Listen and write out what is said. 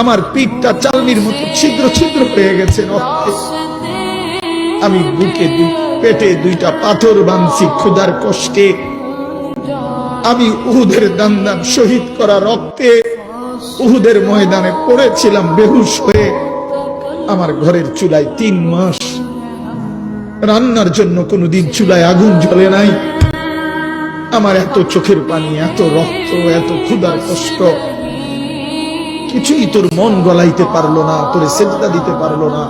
আমার পিঠটা চালনির মতো ছিদ্র ছিদ্র হয়ে গেছে আমি বুকে দুই পেটে দুইটা পাথর বাঁধছি ক্ষুধার কষ্টে। আমি উহুদের দান দান শহীদ করা রক্তে। উহুদের ময়দানে পড়েছিলাম বেহুশ হয়ে। আমার ঘরের চুলায় তিন মাস। রান্নার জন্য কোনোদিন চুলায় আগুন জ্বলে নাই। আমার এত চোখের পানি, এত রক্ত, এত ক্ষুধার কষ্ট। কিছুই তোর মন গলাইতে পারল না তোরে সেজদা দিতে পারল না।